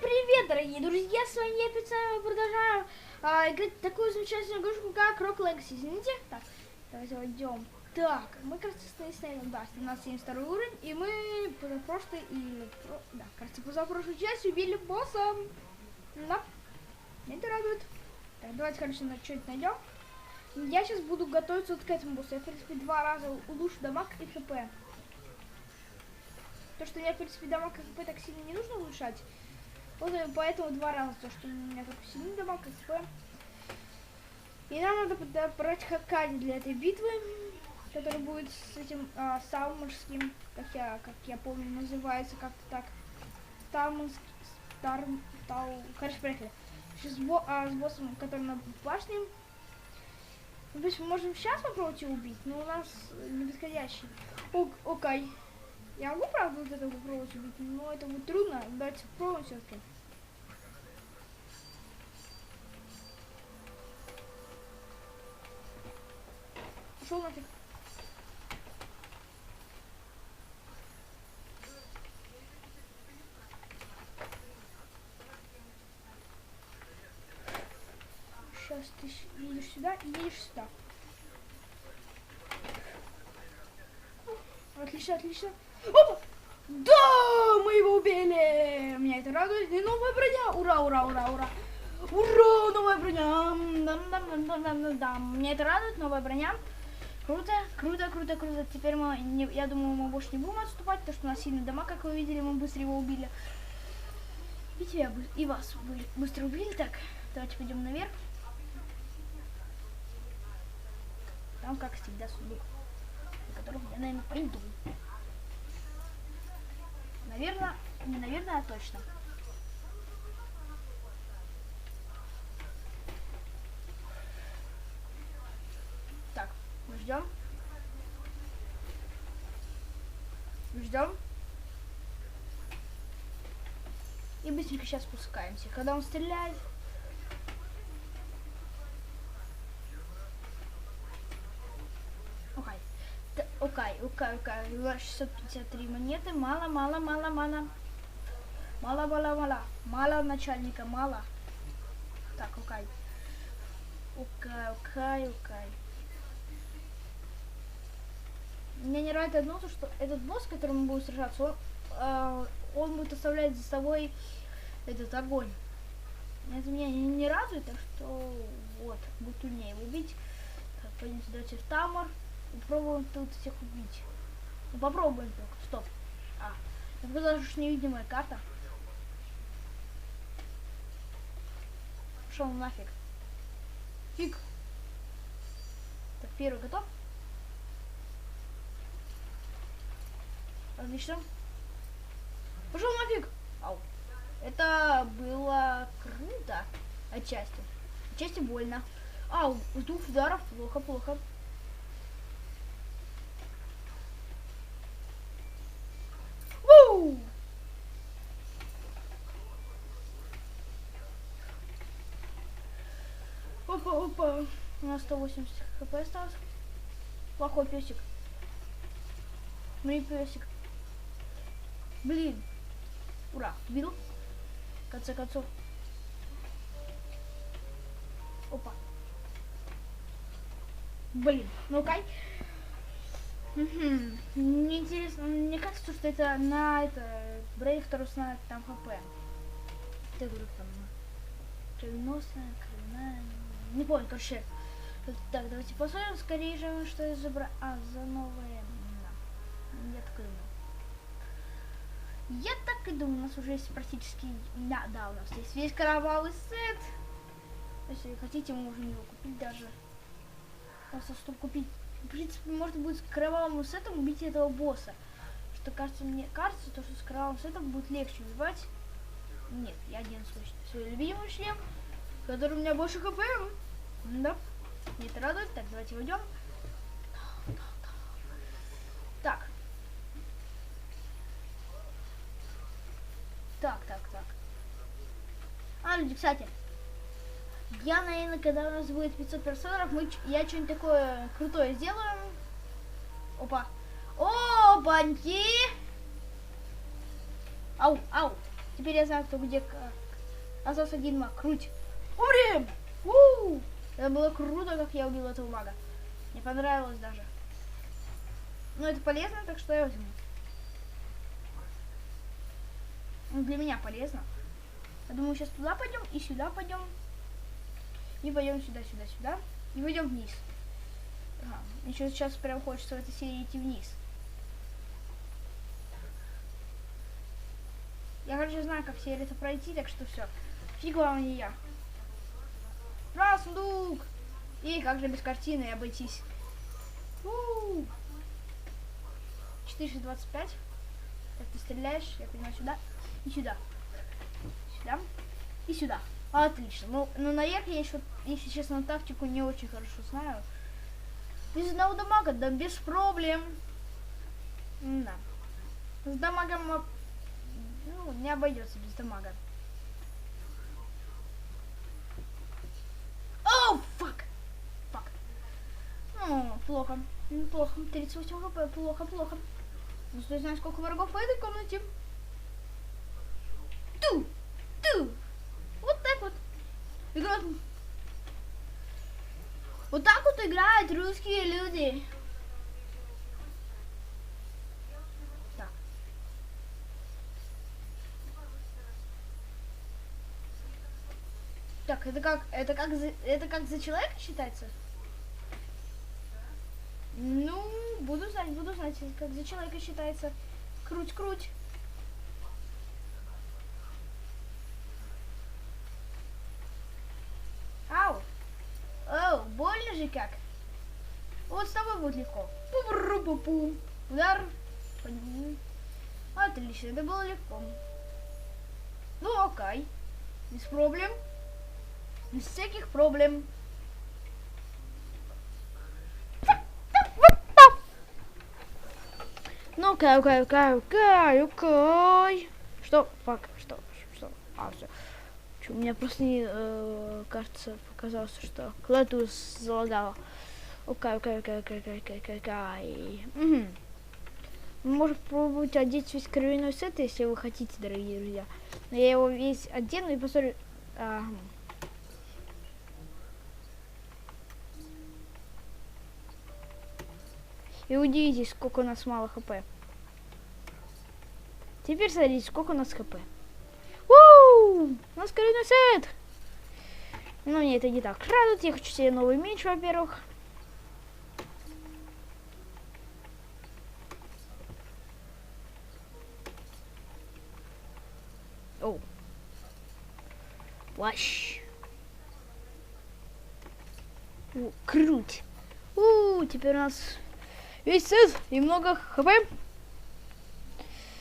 привет, дорогие друзья, с вами я специально продолжаю а, играть такую замечательную игрушку, как Rock Legacy, извините. Так, давайте войдем. Так, мы, кажется, с Нейном, да, у нас 72 уровень, и мы позапрошлый, и, да, кажется, позапрошлую часть убили босса. Да, это радует. Так, давайте, короче, что-нибудь найдем. Я сейчас буду готовиться вот к этому боссу. Я, в принципе, два раза улучшу дамаг и хп. То, что мне, в принципе, дамаг и хп так сильно не нужно улучшать. Вот поэтому два раза, то, что у меня только сильный дамаг и хп. И нам надо подобрать Хакади для этой битвы, который будет с этим а, Салморским, как я, как я помню, называется как-то так. Талманский, Стар, Тау, короче, приехали. Сейчас бо, а, с боссом, который на башне. Ну, то есть мы можем сейчас попробовать его убить, но у нас не подходящий. Ок, окей. Я могу, правда, вот это попробовать убить, но это будет трудно. Давайте попробуем все-таки. Пошел нафиг. Сейчас ты едешь сюда и едешь сюда. Отлично, отлично. Опа! Да, мы его убили! Меня это радует. И новая броня! Ура, ура, ура, ура! Ура, новая броня! Дам, дам, дам, дам, дам, дам. Меня это радует, новая броня. Круто, круто, круто, круто. Теперь мы, не, я думаю, мы больше не будем отступать, потому что у нас сильный дома, как вы видели, мы быстро его убили. И тебя, и вас быстро убили. Так, давайте пойдем наверх. Там, как всегда, сундук, на котором я, наверное, пойду. Наверное, не наверное, а точно. Так, мы ждем. Ждем. И быстренько сейчас спускаемся. Когда он стреляет, Окей, окей, окей. 653 монеты. Мало, мало, мало, мало. Мало, мало, мало. Мало начальника, мало. Так, окей. Окей, окей, окей. Мне не нравится одно, то, что этот босс, с которым мы будем сражаться, он, э, он будет оставлять за собой этот огонь. Это меня не, не радует, так что вот, будет труднее его убить. Так, пойдемте давайте в Тамор. Попробуем тут всех убить. Ну попробуем только. Стоп. А. Это показалось, что невидимая карта. Пошел нафиг. Фиг. Так, первый готов. Отлично. Пошел нафиг. Ау. Это было круто. Отчасти. Отчасти больно. Ау, с двух ударов плохо, плохо. Опа, опа. У нас 180 хп осталось. Плохой песик. Смотри, песик. Блин. Ура, убил. В конце концов. Опа. Блин, ну кай. Угу. Мне интересно, мне кажется, что это на это брейв, который знает там хп. Ты говорю там. Кровеносная, кровяная. Не помню, короче. Так, давайте посмотрим скорее же, что я. А, за новые. Да. Я так и думал. Я так и думал, у нас уже есть практически... Да, да, у нас есть весь кровавый сет. Если хотите, мы можем его купить даже. Просто чтобы купить... В принципе, можно будет с кровавым сетом убить этого босса. Что кажется, мне кажется, то, что с кровавым сетом будет легче убивать. Нет, я один свой, свой любимый шлем который у меня больше хп. Да. Мне это радует. Так, давайте уйдем. Так. Так, так, так. А, люди, кстати. Я, наверное, когда у нас будет 500 персонов, мы, я что-нибудь такое крутое сделаю. Опа. Опаньки! Ау, ау. Теперь я знаю, кто где как. Остался один маг. Круть. Умрем! У! Это было круто, как я убил этого мага. Мне понравилось даже. Но это полезно, так что я возьму. Ну, для меня полезно. Я думаю, сейчас туда пойдем и сюда пойдем. И пойдем сюда, сюда, сюда. И пойдем вниз. Ага. Еще сейчас прям хочется в этой серии идти вниз. Я, короче, знаю, как все это пройти, так что все. Фиг не я. Раз, сундук! И как же без картины обойтись? У-у-у. 425. Как ты стреляешь, я понимаю, сюда и сюда. Сюда и сюда. Отлично. Ну, ну наверх я еще, если честно, тактику не очень хорошо знаю. Без одного дамага, да без проблем. Да. С дамагом ну, не обойдется без дамага. О, фак! Фак. Ну, плохо. Плохо. 38 хп. Плохо, плохо. Ну, что знаю, сколько врагов в этой комнате. Ту! Ту! Вот так вот. Играют... Вот так вот играют русские люди. Так. Так, это как, это как, за, это как за человека считается? Ну, буду знать, буду знать, как за человека считается. Круть, круть. Ау. Оу, как. Вот с тобой будет легко. Пум-пум-пум. Удар. Отлично, это было легко. Ну, окей. Без проблем. Без всяких проблем. Ну, окей, окей, окей, окей, окей. Что? Фак, что? Что? А, все. У меня просто не, э, кажется, показалось, что клавиатура залагала. Окей, окей, окей, окей, окей, окей, окей, окей. Угу. Вы можете пробовать одеть весь кровяной сет, если вы хотите, дорогие друзья. Но я его весь одену и посмотрю... Ага. И удивитесь, сколько у нас мало хп. Теперь смотрите, сколько у нас хп. Нас коренной сет. Но мне это не так радует. Я хочу себе новый меч, во-первых. О. Плащ. О, круть. У, теперь у нас весь сет и много хп.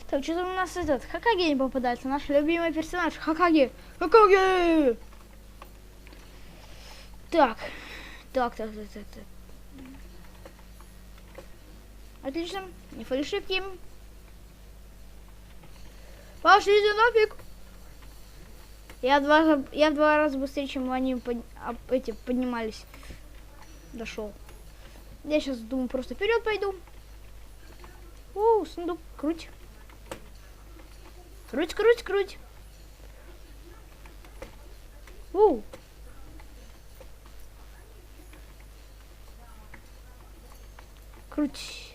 Так, что у нас этот Хакаги не попадается, наш любимый персонаж. Хакаги! Хакаги! Так, так, так, так, так, так. Отлично, не фальшивки. Пошли нафиг. Я два, я два раза быстрее, чем они под, а, эти поднимались. Дошел. Я сейчас думаю, просто вперед пойду. О, сундук, круть. Круть, круть, круть. У. Круть.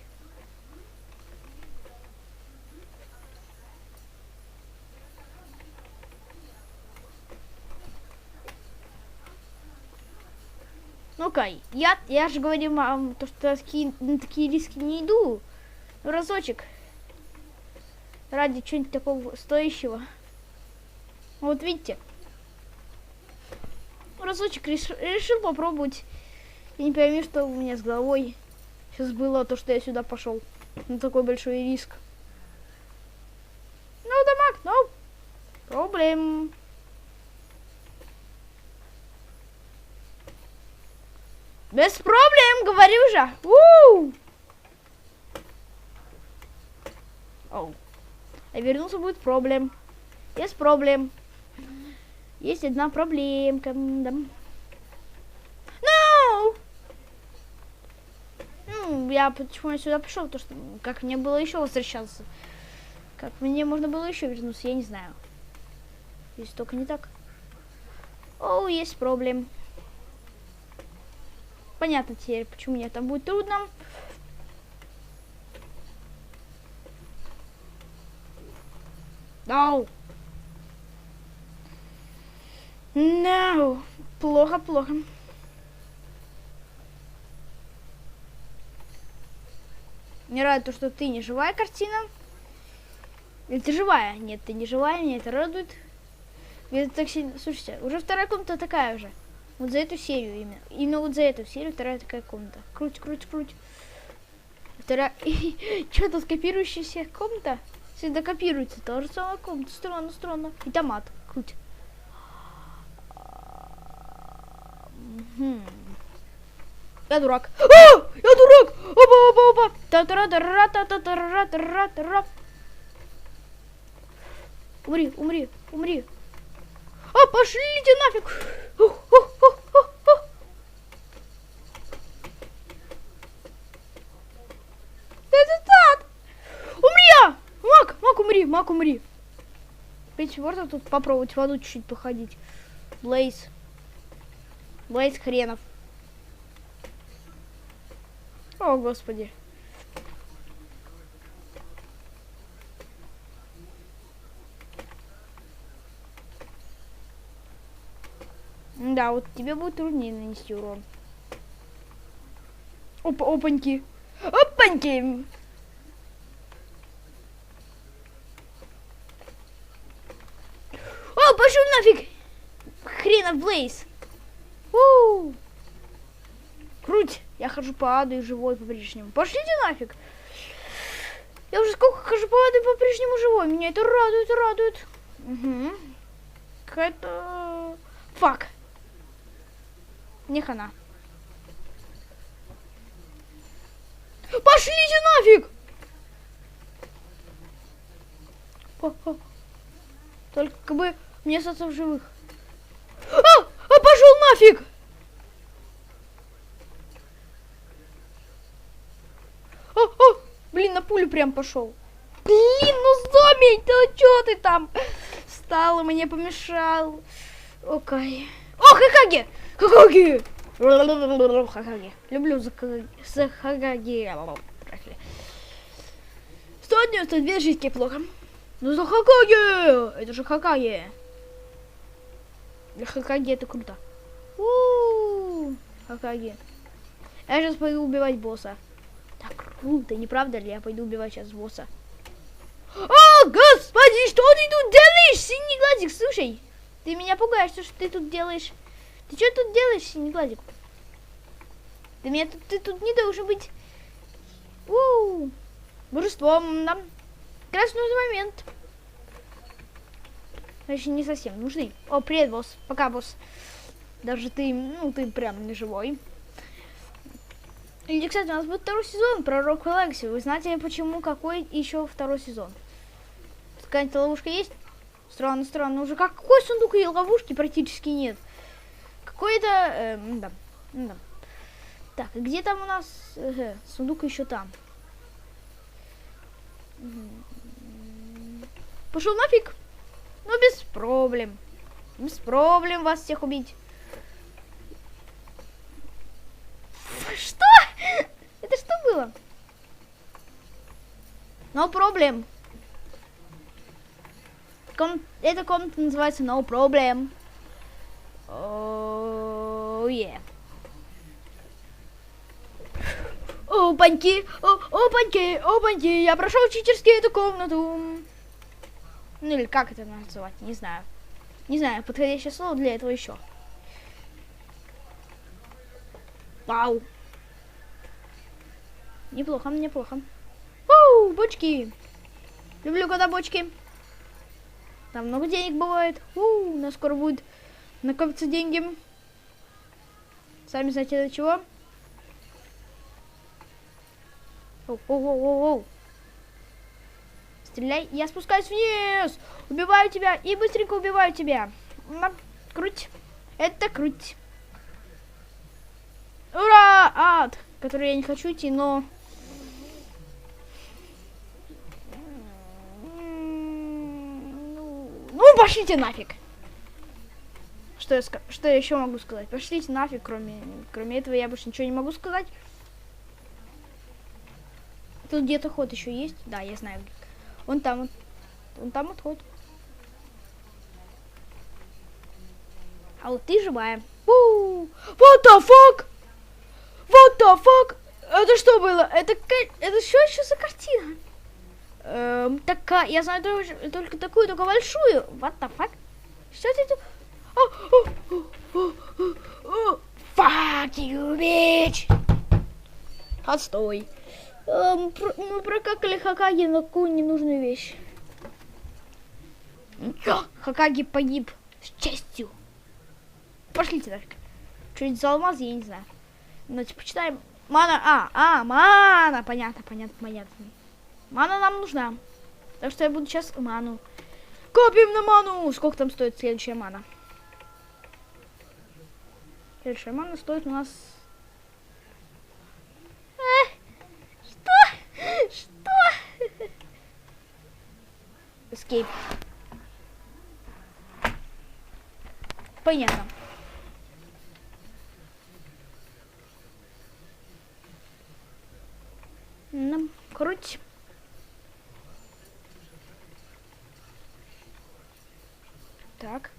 Ну-ка, я, я же говорю вам, то, что такие, на такие риски не иду. Ну, разочек. Ради чего-нибудь такого стоящего. Вот видите. Разочек решил, решил попробовать. Я не пойми, что у меня с головой сейчас было, то, что я сюда пошел. На такой большой риск. Ну, дамаг, ну, проблем. Без проблем, говорю же. У Оу. А вернулся будет проблем. Есть проблем. Есть одна проблемка. No! Ну, я почему я сюда пришел, то что как мне было еще возвращаться. Как мне можно было еще вернуться, я не знаю. Если только не так. О, есть проблем. Понятно теперь, почему мне там будет трудно. No. No. Плохо, плохо. Мне радует то, что ты не живая картина. Или ты живая? Нет, ты не живая, меня это радует. Мне это так сильно... Слушайте, уже вторая комната такая же. Вот за эту серию именно. Именно вот за эту серию вторая такая комната. Круть, круть, круть. Вторая... Что тут копирующаяся комната? Всегда копируется. Та же самая комната. Странно, странно. И томат. Круть. Я дурак. А! Я дурак! Опа, опа, опа! та та та ра та та та ра та ра та ра Умри, умри, умри. А, пошлите нафиг! Ух, ух, ух, ух, ух. Это так! Умри я! Мак, Мак, умри. Пять можно тут попробовать воду чуть-чуть походить. Блейз. Блейз хренов. О, господи. Да, вот тебе будет труднее нанести урон. Опа, опаньки. Опаньки! О, пошел нафиг! Хренов Блейз! У Круть! Я хожу по аду и живой по-прежнему. Пошлите нафиг! Я уже сколько хожу по аду и по-прежнему живой. Меня это радует, радует. Угу. Какая-то... Фак. Не хана. Пошлите нафиг! Только бы мне остаться в живых. А! А пошел нафиг! А, а, блин, на пулю прям пошел. Блин, ну зомби, ты что ты там? Встал и мне помешал. Окей. О, Хакаги! Хакаги! Хакаги. Люблю за, за Хакаги. 192 жизни плохо. Ну за Хакаги! Это же Хакаги. Для Хакаги это круто. У -у -у, Хакаги. Я сейчас пойду убивать босса. Так круто, не правда ли? Я пойду убивать сейчас босса. О, господи, что ты тут делаешь, синий глазик? Слушай, ты меня пугаешь, что ты тут делаешь? Ты что тут делаешь, синеглазик? Ты меня тут, ты тут не должен быть. У, божеством нам. Как раз нужный момент. Значит, не совсем нужный. О, привет, босс. Пока, босс. Даже ты, ну, ты прям не живой. И, кстати, у нас будет второй сезон про Рок Лекси. Вы знаете, почему, какой еще второй сезон? Какая-то ловушка есть? Странно, странно. Уже какой сундук и ловушки практически нет. Какой-то... Э, да, да. Так, где там у нас... Э, сундук еще там. Пошел нафиг. Ну, без проблем. Без проблем вас всех убить. Что? Это что было? No problem. Ком... Эта комната называется No problem. Oh, yeah. Опаньки, опаньки, опаньки, я прошел читерски эту комнату. Ну или как это называть, не знаю. Не знаю, подходящее слово для этого еще. Вау. Неплохо, неплохо. Оу, бочки. Люблю когда бочки. Там много денег бывает. У, у нас скоро будет накопиться деньги. Сами знаете для чего? Оу, оу, оу, оу. Стреляй, я спускаюсь вниз. Убиваю тебя и быстренько убиваю тебя. На, круть. Это круть. Ура! Ад! Который я не хочу идти, но... Ну, пошлите нафиг. Что я, что я еще могу сказать? Пошлите нафиг, кроме, кроме этого я больше ничего не могу сказать. Тут где-то ход еще есть? Да, я знаю. Он там, вот. он там вот ход. А вот ты живая. What the fuck? What the fuck? Это что было? Это, это что еще за картина? Эм, такая, я знаю только, только такую, только большую. What the fuck? Что это? тут? О, о, о. Fuck you, bitch! Отстой. Эм, про- мы прокакали Хакаги на какую ненужную вещь. Хакаги погиб с честью. Пошлите нафиг. Что-нибудь за алмаз, я не знаю. Ну, типа, читаем. Мана, а, а, мана, понятно, понятно, понятно. Мана нам нужна. Так что я буду сейчас ману. Копим на ману! Сколько там стоит следующая мана? Следующая мана стоит у нас... Э, что? Что? Escape. Понятно. Ну, круть. Так.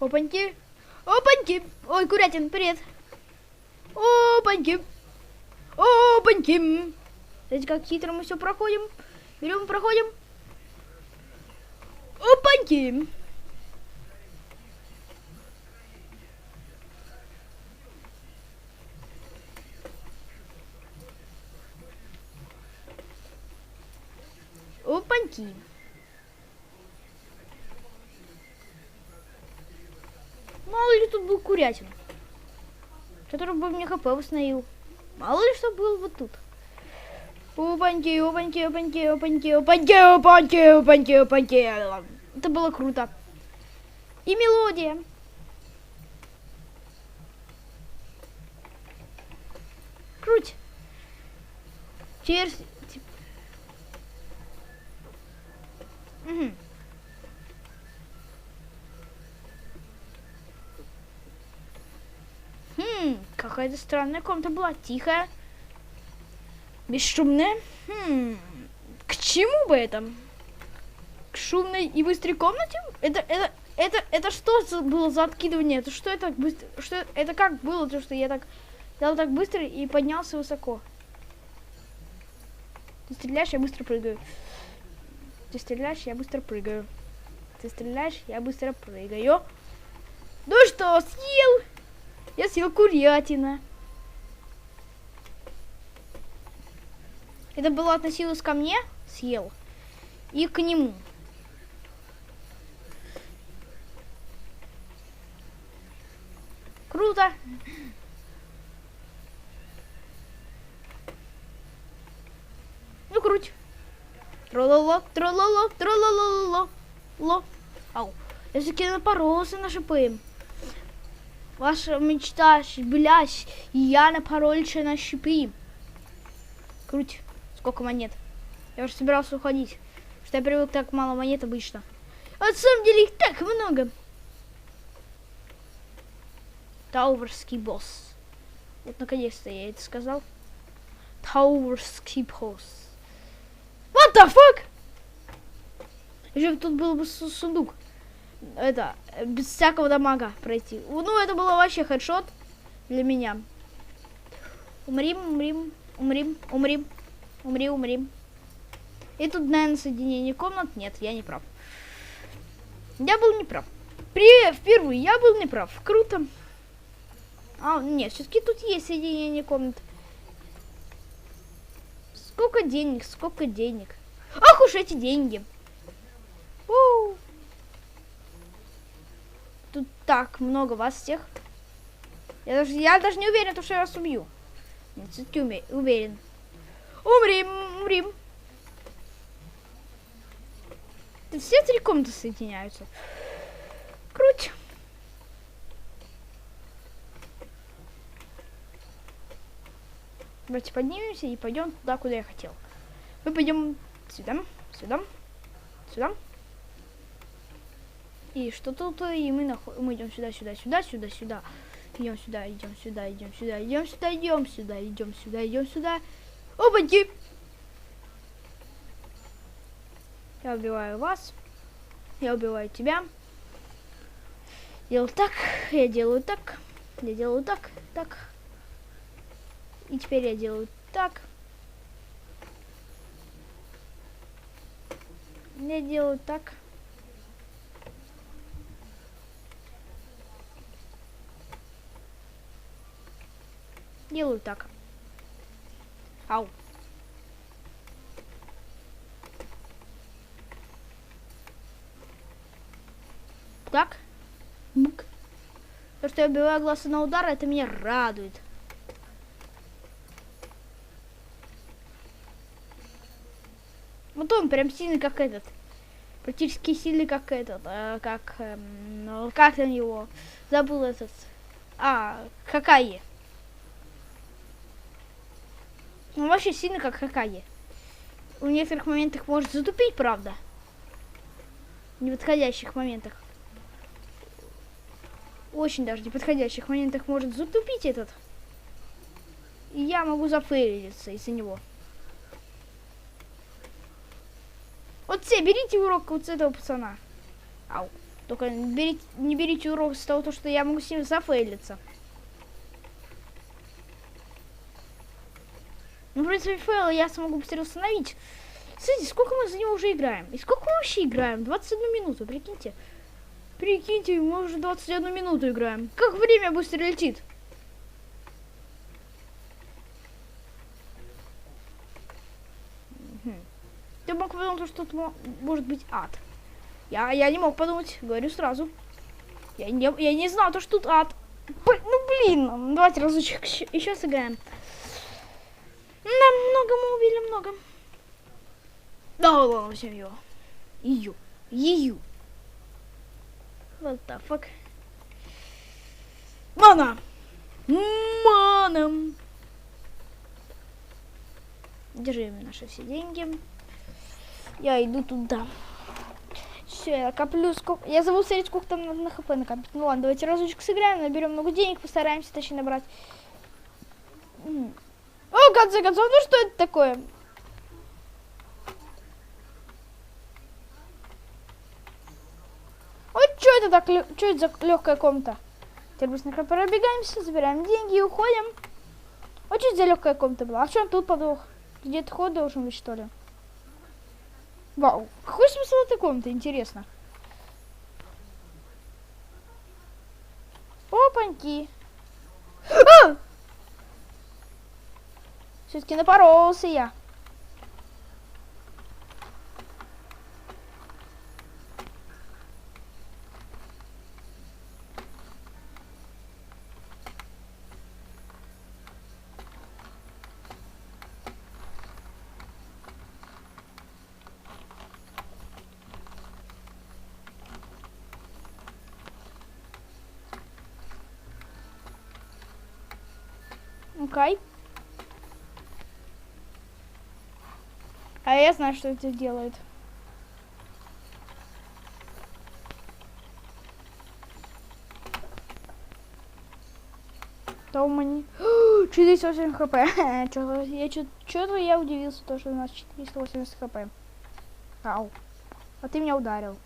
Опаньки. Опаньки. Ой, Курятин, привет. Опаньки. Опаньки. Смотрите, как хитро мы все проходим. Берем, проходим. Опаньки. Опаньки. Мало ли тут был курятин, который бы мне хп восстановил. Мало ли что был вот тут. Опаньки, опаньки, опаньки, опаньки, опаньки, опаньки, опаньки, опаньки. Это было круто. И мелодия. Круть. Тип- Мгм. Хм, какая-то странная комната была, тихая, бесшумная. Хм, к чему бы это? К шумной и быстрой комнате? Это, это, это, это что было за откидывание? Это что это быстро? Что это как было, то что я так дал так быстро и поднялся высоко? Ты стреляешь, я быстро прыгаю. Ты стреляешь, я быстро прыгаю. Ты стреляешь, я быстро прыгаю. Ну что, съел? Я съел курятина. Это было относилось ко мне, съел, и к нему. Круто. Ну, круть. Трололо, трололо, трололо, ло. Ау. Я все-таки напоролся на шипы. Ваша мечта, блядь, я напоролся на шипы. Круть. Сколько монет? Я уже собирался уходить. Что я привык так мало монет обычно. А на самом деле их так много. Тауэрский босс. Вот наконец-то я это сказал. Тауэрский босс. What the fuck? Еще тут был бы су- сундук. Это, без всякого дамага пройти. Ну, это было вообще хедшот для меня. Умрим, умрим, умрим, умрим, умри, умрим. И тут, наверное, соединение комнат. Нет, я не прав. Я был не прав. При, впервые я был не прав. Круто. А, нет, все-таки тут есть соединение комнат. Сколько денег, сколько денег. Ах уж эти деньги. У. Тут так много вас всех. Я даже, я даже не уверен, то, что я вас убью. Нет, все-таки уверен. Умрим, умрим. Тут все три комнаты соединяются. Круть. Давайте поднимемся и пойдем туда, куда я хотел. Мы пойдем сюда, сюда, сюда. И что тут, и мы, нахо- мы идем сюда, сюда, сюда, сюда, сюда. Идем сюда, идем сюда, идем сюда, идем сюда, идем сюда, идем сюда, идем сюда. Опаньки! Я убиваю вас. Я убиваю тебя. Делаю так, я делаю так, я делаю так, так. И теперь я делаю так. Я делаю так. Делаю так. Ау. Так. Бук. То, что я убиваю глаза на удар, это меня радует. Он прям сильный, как этот. Практически сильный, как этот. э, как... эм, ну, как там его? Забыл этот. А, Хакаи. Он вообще сильный, как Хакаги. В некоторых моментах может затупить, правда. В неподходящих моментах. Очень даже неподходящих моментах может затупить этот. И я могу зафейлиться из-за него. Вот все, берите урок вот с этого пацана. Ау. Только берите, не берите урок с того, то, что я могу с ним зафейлиться. Ну, в принципе, фейл я смогу быстрее установить. Смотрите, сколько мы за него уже играем? И сколько мы вообще играем? 21 минуту, прикиньте. Прикиньте, мы уже 21 минуту играем. Как время быстро летит. Ты мог подумать, что тут мо- может быть ад. Я, я не мог подумать, говорю сразу. Я не, я не знал, то, что тут ад. Ну блин, давайте разочек еще, еще сыграем. Да, много мы убили, много. Да, ладно, возьмем его. Ее. Ее. What the fuck? Мана! Мана! Держи наши все деньги. Я иду туда. Все, я коплю сколько... Я забыл смотреть, сколько там надо на хп накопить. Ну ладно, давайте разочек сыграем, наберем много денег, постараемся точнее набрать. О, конце концов, ну что это такое? Ой, что это так, что это за легкая комната? Теперь быстренько пробегаемся, забираем деньги и уходим. Ой, что за легкая комната была? А в чем тут подвох? Где-то ход должен быть, что ли? Вау, какой смысл этой комнаты, интересно? Опаньки. А! Все-таки напоролся я. Окей. А я знаю, что это делает. Там они... 408 хп. Я, чё-то я удивился, то, что у нас 480 хп. Ау. А ты меня ударил.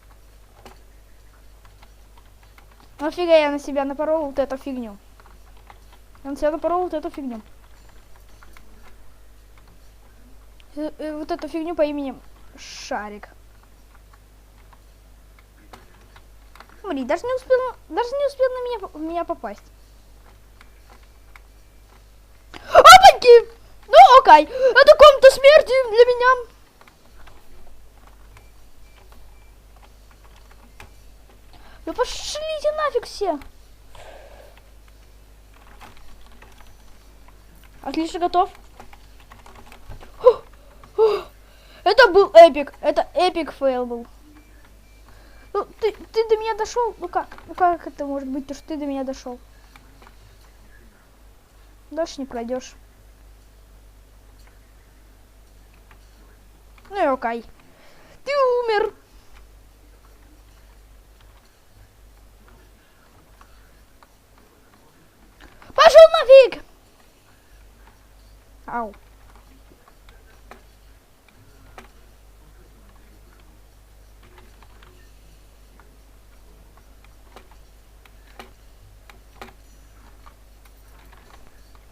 Нафига я на себя напорол вот эту фигню. На себя напорол вот эту фигню. Э, э, Вот эту фигню по имени Шарик. Смотри, даже не успел, даже не успел на меня, в меня попасть. Опаньки! Ну, окей. Это комната смерти для меня. Ну пошлите нафиг все. Отлично готов. Это был эпик. Это эпик фейл был. Ну, ты, ты до меня дошел? Ну как? Ну как это может быть, то что ты до меня дошел? Дальше не пройдешь. Ну и окей. Ты умер. Пошел нафиг! Ау.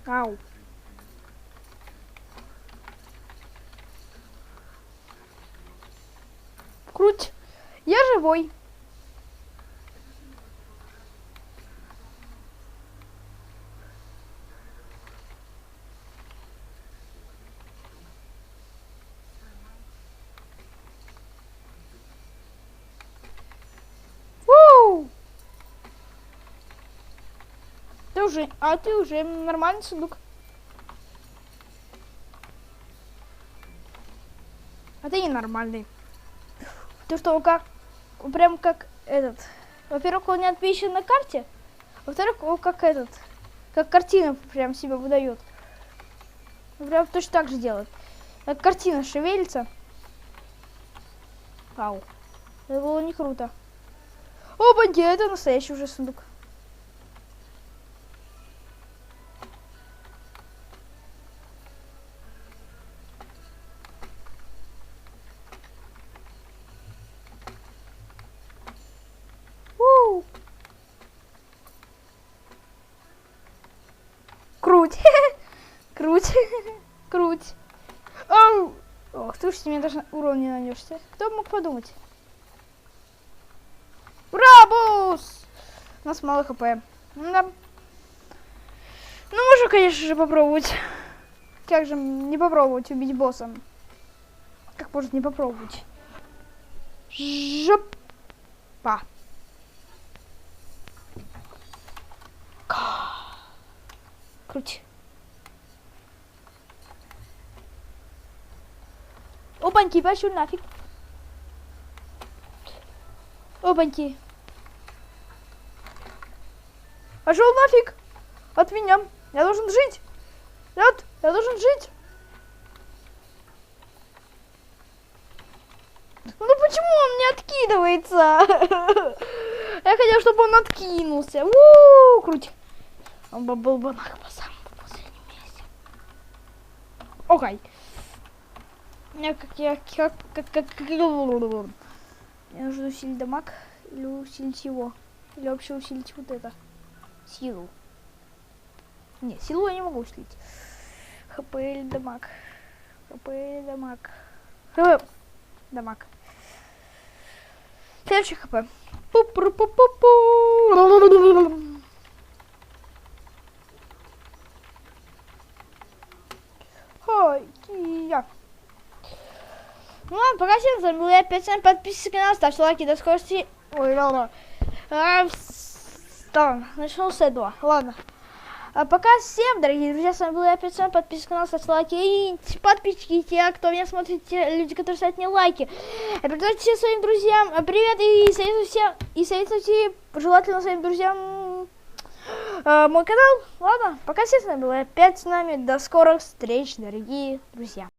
Ау. Круть. Я живой. Воу! Ты уже, а ты уже нормальный сундук. А ты ненормальный. Ты что, как, прям как этот. Во-первых, он не отмечен на карте. Во-вторых, он как этот, как картина прям себя выдает. Прям точно так же делает. Как картина шевелится. Вау. Это было не круто. Опаньки, это настоящий уже сундук. Уу. Круть. Круть. Круть. Ау. Слушайте, мне даже урон не нанесся. Кто мог подумать? Брабус! У нас мало хп. Да. Ну, можно, конечно же, попробовать. Как же не попробовать убить босса? Как может не попробовать? Жопа. Круть. Опаньки, пошел нафиг. Опаньки. Пошел нафиг. От меня. Я должен жить. Нет, я должен жить. Ну почему он не откидывается? Я хотел, чтобы он откинулся. У, круть. Он бы был бы на месте. Окей. Я как я как как как я нужно усилить дамаг или усилить его. Или вообще усилить вот это. Силу. Нет, силу я не могу усилить. ХП или дамаг. ХП или дамаг. ХП. Дамаг. Следующий ХП. Ой, я. Ну ладно, пока всем с вами был я, опять с вами подписывайтесь на канал, ставьте лайки, до скорости. Ой, ладно. А, там, начну с этого. Ладно. А пока всем, дорогие друзья, с вами был я, опять с вами подписывайтесь на канал, ставьте лайки. И подписчики, те, кто меня смотрит, те люди, которые ставят мне лайки. А передайте всем своим друзьям а, привет и советуйте всем, и советуйте желательно своим друзьям э, мой канал. Ладно, пока всем с вами был я, опять с нами. До скорых встреч, дорогие друзья.